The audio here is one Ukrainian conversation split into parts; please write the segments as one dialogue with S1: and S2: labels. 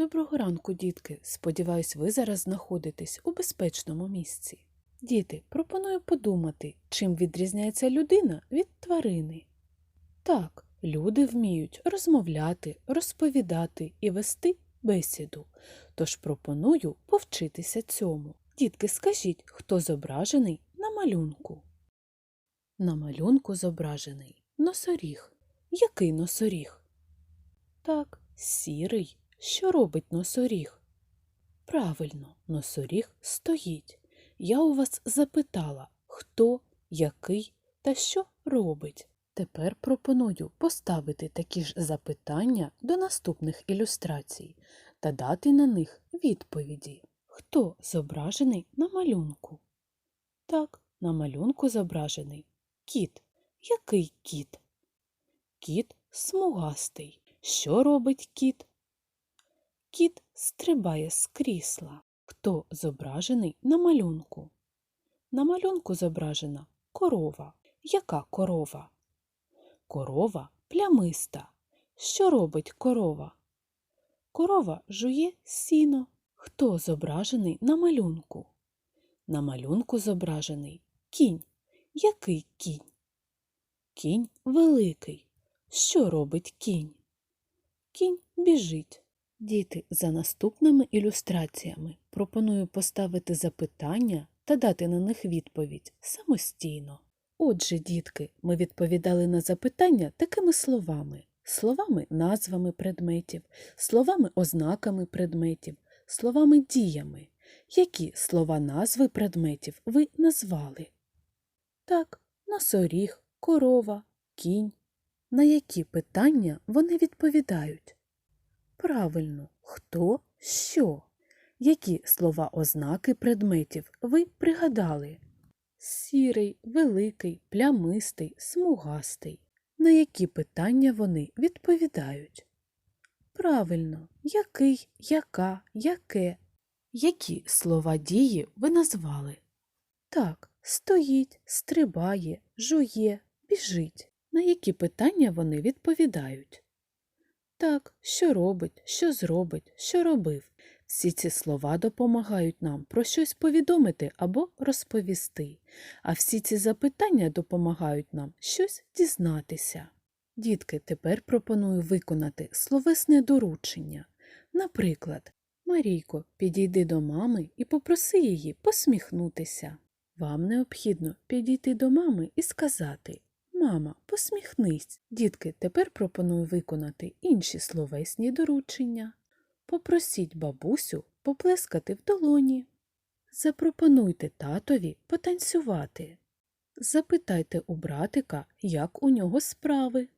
S1: Доброго ранку, дітки. Сподіваюсь, ви зараз знаходитесь у безпечному місці. Діти, пропоную подумати, чим відрізняється людина від тварини. Так, люди вміють розмовляти, розповідати і вести бесіду. Тож пропоную повчитися цьому. Дітки, скажіть, хто зображений на малюнку? На малюнку зображений носоріг. Який носоріг? Так, сірий. Що робить носоріг? Правильно, носоріг стоїть. Я у вас запитала, хто, який та що робить. Тепер пропоную поставити такі ж запитання до наступних ілюстрацій та дати на них відповіді. Хто зображений на малюнку? Так, на малюнку зображений кіт. Який кіт? Кіт смугастий. Що робить кіт? Кіт стрибає з крісла. Хто зображений на малюнку? На малюнку зображена корова. Яка корова? Корова плямиста. Що робить корова? Корова жує сіно. Хто зображений на малюнку? На малюнку зображений кінь. Який кінь? Кінь великий. Що робить кінь? Кінь біжить. Діти, за наступними ілюстраціями пропоную поставити запитання та дати на них відповідь самостійно. Отже, дітки, ми відповідали на запитання такими словами: словами назвами предметів, словами ознаками предметів, словами діями. Які слова назви предметів ви назвали? Так, носоріг, корова, кінь. На які питання вони відповідають? Правильно, хто, що? Які слова ознаки предметів ви пригадали? Сірий, великий, плямистий, смугастий. На які питання вони відповідають? Правильно, який, яка, яке. Які слова дії ви назвали? Так, стоїть, стрибає, жує, біжить. На які питання вони відповідають? Так, що робить, що зробить, що робив. Всі ці слова допомагають нам про щось повідомити або розповісти, а всі ці запитання допомагають нам щось дізнатися. Дітки, тепер пропоную виконати словесне доручення. Наприклад, Марійко, підійди до мами і попроси її посміхнутися. Вам необхідно підійти до мами і сказати Мама, посміхнись. Дітки, тепер пропоную виконати інші словесні доручення. Попросіть бабусю поплескати в долоні. Запропонуйте татові потанцювати. Запитайте у братика, як у нього справи.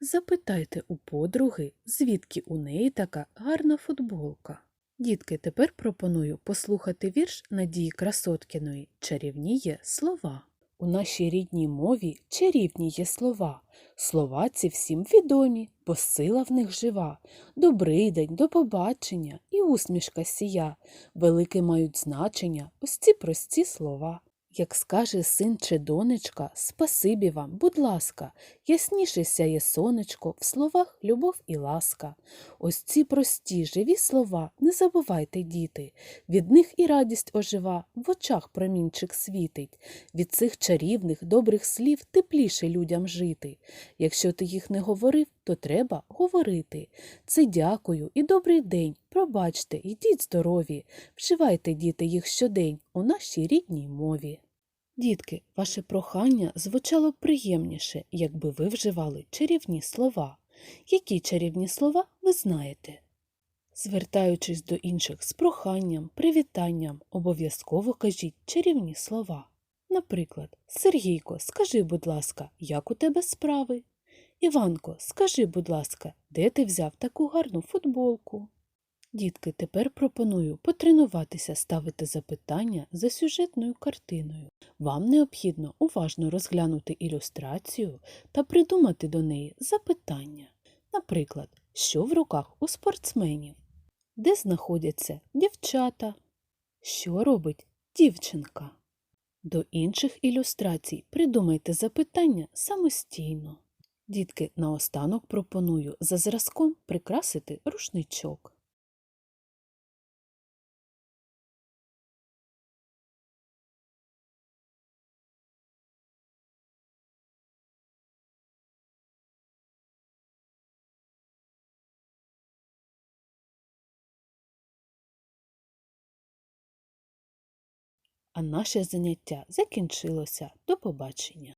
S1: Запитайте у подруги, звідки у неї така гарна футболка. Дітки, тепер пропоную послухати вірш Надії Красоткіної Чарівні є слова. У нашій рідній мові чарівні є слова. Слова ці всім відомі, бо сила в них жива. Добрий день, до побачення і усмішка сія. Велике мають значення ось ці прості слова. Як скаже син чи донечка, спасибі вам, будь ласка, ясніше сяє сонечко, в словах любов і ласка. Ось ці прості, живі слова, не забувайте, діти, від них і радість ожива, в очах промінчик світить. Від цих чарівних, добрих слів тепліше людям жити. Якщо ти їх не говорив, то треба говорити. Це дякую і добрий день. Пробачте, йдіть здорові, вживайте, діти, їх щодень у нашій рідній мові. Дітки, ваше прохання звучало приємніше, якби ви вживали чарівні слова. Які чарівні слова ви знаєте? Звертаючись до інших з проханням, привітанням, обов'язково кажіть чарівні слова. Наприклад, Сергійко, скажи, будь ласка, як у тебе справи? Іванко, скажи, будь ласка, де ти взяв таку гарну футболку? Дітки, тепер пропоную потренуватися ставити запитання за сюжетною картиною. Вам необхідно уважно розглянути ілюстрацію та придумати до неї запитання. Наприклад, що в руках у спортсменів? Де знаходяться дівчата? Що робить дівчинка? До інших ілюстрацій придумайте запитання самостійно. Дітки, наостанок пропоную за зразком прикрасити рушничок. А наше заняття закінчилося. До побачення!